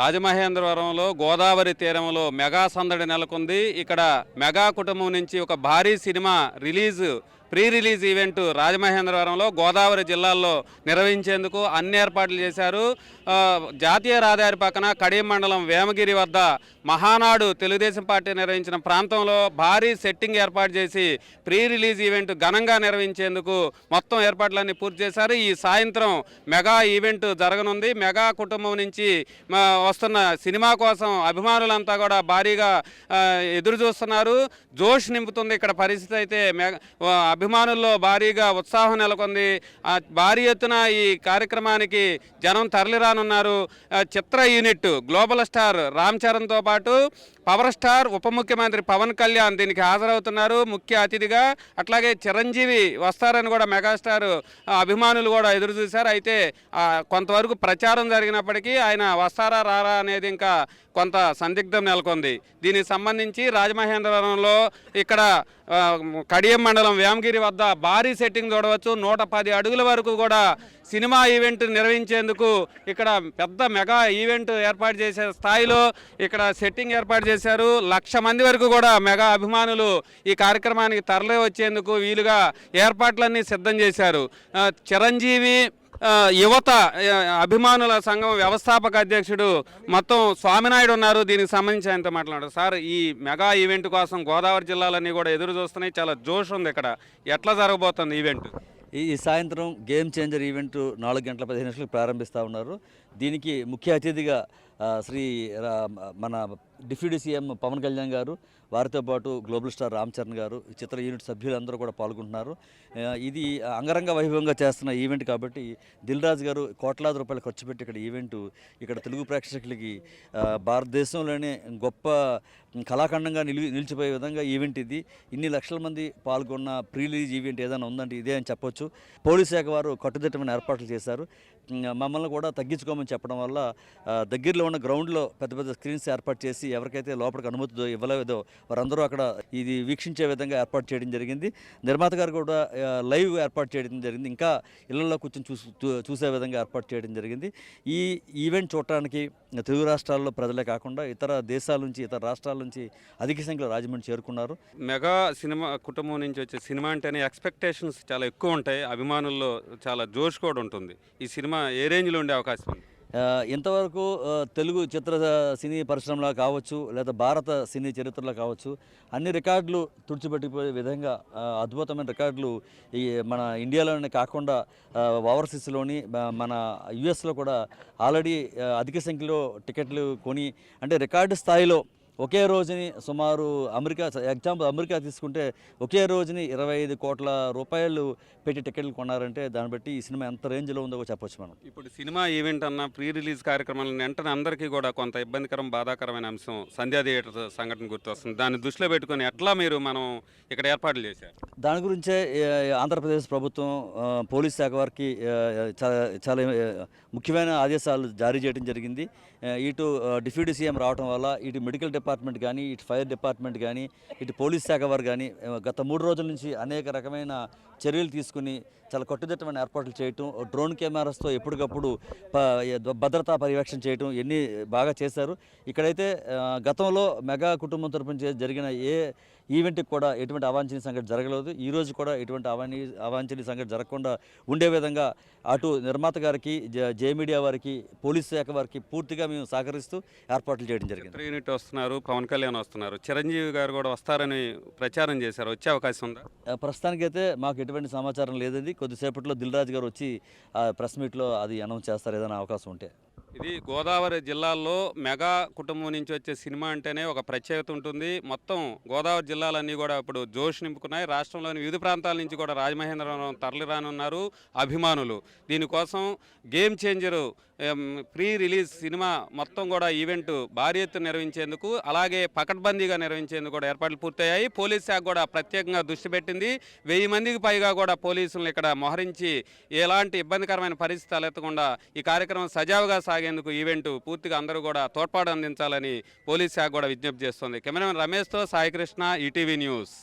రాజమహేంద్రవరంలో గోదావరి తీరంలో మెగా సందడి నెలకొంది. ఇక్కడ మెగా కుటుంబం నుంచి ఒక భారీ cinema release pre release event రాజమహేంద్రవరంలో గోదావరి జిల్లాల్లో నిర్వహించేందుకు అన్ని ఏర్పాట్లు చేశారు. జాతీయ రహదారి పక్కన కడియం మండలం వేమగిరి వద్ద మహానాడు తెలుగుదేశం పార్టీ నిర్వహించిన ప్రాంతంలో భారీ సెట్టింగ్ ఏర్పాటు చేసి ప్రీ రిలీజ్ ఈవెంట్ ఘనంగా నిర్వహించేందుకు మొత్తం ఏర్పాట్లన్నీ పూర్తి చేశారు. ఈ సాయంత్రం మెగా ఈవెంట్ జరగనుంది. మెగా కుటుంబం నుంచి వస్తున్న సినిమా కోసం అభిమానులంతా కూడా భారీగా ఎదురు చూస్తున్నారు జోష్ నింపుతుంది. ఇక్కడ పరిస్థితి అయితే మెగా అభిమానుల్లో భారీగా ఉత్సాహం నెలకొంది. భారీ ఎత్తున ఈ కార్యక్రమానికి జనం తరలిరానున్నారు. చిత్ర యూనిట్ గ్లోబల్ స్టార్ రామ్ చరణ్తో పాటు పవర్ స్టార్ ఉప ముఖ్యమంత్రి పవన్ కళ్యాణ్ దీనికి హాజరవుతున్నారు. ముఖ్య అతిథిగా అట్లాగే చిరంజీవి వస్తారని కూడా మెగాస్టార్ అభిమానులు కూడా ఎదురు చూశారు. అయితే కొంతవరకు ప్రచారం జరిగినప్పటికీ ఆయన వస్తారా రారా అనేది ఇంకా కొంత సందిగ్ధం నెలకొంది. దీనికి సంబంధించి రాజమహేంద్రవరంలో ఇక్కడ కడియం మండలం వ్యామగిరి వద్ద భారీ సెట్టింగ్ చూడవచ్చు. నూట పది అడుగుల వరకు కూడా సినిమా ఈవెంట్ నిర్వహించేందుకు ఇక్కడ పెద్ద మెగా ఈవెంట్ ఏర్పాటు చేసే స్థాయిలో ఇక్కడ సెట్టింగ్ ఏర్పాటు చేశారు. లక్ష మంది వరకు కూడా మెగా అభిమానులు ఈ కార్యక్రమానికి తరలి వచ్చేందుకు వీలుగా ఏర్పాట్లన్నీ సిద్ధం చేశారు. చిరంజీవి యువత అభిమానుల సంఘం వ్యవస్థాపక అధ్యక్షుడు మొత్తం స్వామినాయుడు ఉన్నారు. దీనికి సంబంధించి ఆయనతో మాట్లాడారు. సార్ ఈ మెగా ఈవెంట్ కోసం గోదావరి జిల్లాలన్నీ కూడా ఎదురు చూస్తున్నాయి. చాలా జోష్ ఉంది ఇక్కడ. ఎట్లా జరగబోతుంది ఈవెంట్? ఈ సాయంత్రం గేమ్ చేంజర్ ఈవెంట్ నాలుగు గంటల పదిహేను నిమిషాలకు ప్రారంభిస్తూ ఉన్నారు. దీనికి ముఖ్య అతిథిగా శ్రీ రా- మన డిప్యూటీ సీఎం పవన్ కళ్యాణ్ గారు వారితో పాటు గ్లోబల్ స్టార్ రామ్ చరణ్ గారు ఈ చిత్ర యూనిట్ సభ్యులందరూ కూడా పాల్గొంటున్నారు. ఇది అంగరంగ వైభవంగా చేస్తున్న ఈవెంట్ కాబట్టి దిల్ రాజు గారు కోట్లాది రూపాయలు ఖర్చు పెట్టి ఇక్కడ ఈవెంట్ ఇక్కడ తెలుగు ప్రేక్షకులకి భారతదేశంలోనే గొప్ప కళాఖండంగా నిలి నిలిచిపోయే విధంగా ఈవెంట్ ఇది. ఇన్ని లక్షల మంది పాల్గొన్న ప్రీలీజ్ ఈవెంట్ ఏదైనా ఉందంటే ఇదే అని చెప్పొచ్చు. పోలీస్ శాఖ వారు కట్టుదిట్టమైన ఏర్పాట్లు చేశారు. మమ్మల్ని కూడా తగ్గించుకోమని చెప్పడం వల్ల దగ్గరలో ఉన్న గ్రౌండ్లో పెద్ద పెద్ద స్క్రీన్స్ ఏర్పాటు చేసి ఎవరికైతే లోపలికి అనుమతిదో ఇవ్వలేదో వారందరూ అక్కడ ఇది వీక్షించే విధంగా ఏర్పాటు చేయడం జరిగింది. నిర్మాత గారు కూడా లైవ్ ఏర్పాటు చేయడం జరిగింది. ఇంకా ఇళ్ళలో కూర్చొని చూ- చూసే విధంగా ఏర్పాటు చేయడం జరిగింది. ఈ ఈవెంట్ చూడటానికి తెలుగు రాష్ట్రాల్లో ప్రజలే కాకుండా ఇతర దేశాల నుంచి ఇతర రాష్ట్రాల నుంచి అధిక సంఖ్యలో రాజమండ్రి చేరుకున్నారు. మెగా సినిమా కుటుంబం నుంచి వచ్చే సినిమా అంటేనే ఎక్స్పెక్టేషన్స్ చాలా ఎక్కువ ఉంటాయి. అభిమానుల్లో చాలా జోష్ కూడా ఉంటుంది. ఈ సినిమా ఏ రేంజ్లో ఉండే అవకాశం ఉంది? ఇంతవరకు తెలుగు చిత్ర సినీ పరిశ్రమలో కావచ్చు లేదా భారత సినీ చరిత్రలో కావచ్చు అన్ని రికార్డులు తుడిచిపెట్టిపోయే విధంగా అద్భుతమైన రికార్డులు ఈ మన ఇండియాలోనే కాకుండా ఓవర్సీస్లోని మన యుఎస్లో కూడా ఆల్రెడీ అధిక సంఖ్యలో టికెట్లు కొని అంటే రికార్డు స్థాయిలో ఒకే రోజుని సుమారు అమెరికా ఎగ్జాంపుల్ అమెరికా తీసుకుంటే ఒకే రోజుని ఇరవై ఐదు కోట్ల రూపాయలు పెట్టి టికెట్లు కొన్నారంటే దాన్ని బట్టి ఈ సినిమా ఎంత రేంజ్లో ఉందో చెప్పొచ్చు మనం. ఇప్పుడు సినిమా ఈవెంట్ అన్న ప్రీ రిలీజ్ కార్యక్రమాలను వెంటనే అందరికీ కూడా కొంత ఇబ్బందికరం బాధాకరమైన అంశం సంధ్యా థియేటర్ సంఘటన గుర్తొస్తుంది. దాన్ని దృష్టిలో పెట్టుకొని ఎట్లా మీరు మనం ఇక్కడ ఏర్పాట్లు చేశారు? దాని గురించే ఆంధ్రప్రదేశ్ ప్రభుత్వం పోలీస్ శాఖ వారికి చాలా ముఖ్యమైన ఆదేశాలు జారీ చేయడం జరిగింది. ఇటు డిప్యూటీ సీఎం రావడం వల్ల ఇటు మెడికల్ డిపార్ట్మెంట్ డిపార్ట్మెంట్ కానీ ఇటు ఫైర్ డిపార్ట్మెంట్ కానీ ఇటు పోలీస్ శాఖ వారు కానీ గత మూడు రోజుల నుంచి అనేక రకమైన చర్యలు తీసుకుని చాలా కట్టుదిట్టమైన ఏర్పాట్లు చేయటం డ్రోన్ కెమెరాస్తో ఎప్పటికప్పుడు భద్రతా పర్యవేక్షణ చేయటం ఎన్ని బాగా చేశారు. ఇక్కడైతే గతంలో మెగా కుటుంబం తరపున జరిగిన ఏ ఈవెంట్కి కూడా ఎటువంటి అవాంఛనీయ సంఘటన జరగలేదు. ఈ రోజు కూడా ఎటువంటి అవాంఛనీయ అవాంఛనీయ సంఘటన జరగకుండా ఉండే విధంగా అటు నిర్మాత గారికి జ- మీడియా వారికి పోలీస్ శాఖ వారికి పూర్తిగా మేము సహకరిస్తూ ఏర్పాట్లు చేయడం జరిగింది. యూనిట్ వస్తున్నారు పవన్ కళ్యాణ్ వస్తున్నారు. చిరంజీవి గారు కూడా వస్తారని ప్రచారం చేశారు. వచ్చే అవకాశం ఉందా? ప్రస్తుతానికైతే మాకు ఎటువంటి సమాచారం లేదండి. కొద్దిసేపట్లో దిల్రాజు గారు వచ్చి ప్రెస్ మీట్లో అది అనౌన్స్ చేస్తారు ఏదైనా అవకాశం ఉంటే. ఇది గోదావరి జిల్లాల్లో మెగా కుటుంబం నుంచి వచ్చే సినిమా అంటేనే ఒక ప్రత్యేకత ఉంటుంది. మొత్తం గోదావరి జిల్లాలన్నీ కూడా ఇప్పుడు జోష్ నింపుకున్నాయి. రాష్ట్రంలోని వివిధ ప్రాంతాల నుంచి కూడా రాజమహేంద్రవరం తరలిరానున్నారు అభిమానులు. దీనికోసం game changer pre release cinema మొత్తం కూడా ఈవెంట్ భారీ ఎత్తున నిర్వహించేందుకు అలాగే పకడ్బందీగా నిర్వహించేందుకు కూడా ఏర్పాట్లు పూర్తయ్యాయి. పోలీస్ శాఖ కూడా ప్రత్యేకంగా దృష్టి పెట్టింది. వెయ్యి మందికి పైగా కూడా పోలీసులను ఇక్కడ మోహరించి ఎలాంటి ఇబ్బందికరమైన పరిస్థితి తలెత్తకుండా ఈ కార్యక్రమం సజావుగా సాగేందుకు ఈవెంట్ పూర్తిగా అందరూ కూడా తోడ్పాటు అందించాలని పోలీస్ శాఖ కూడా విజ్ఞప్తి చేస్తుంది. కెమెరామెన్ రమేష్తో సాయికృష్ణ ఈటీవీ న్యూస్.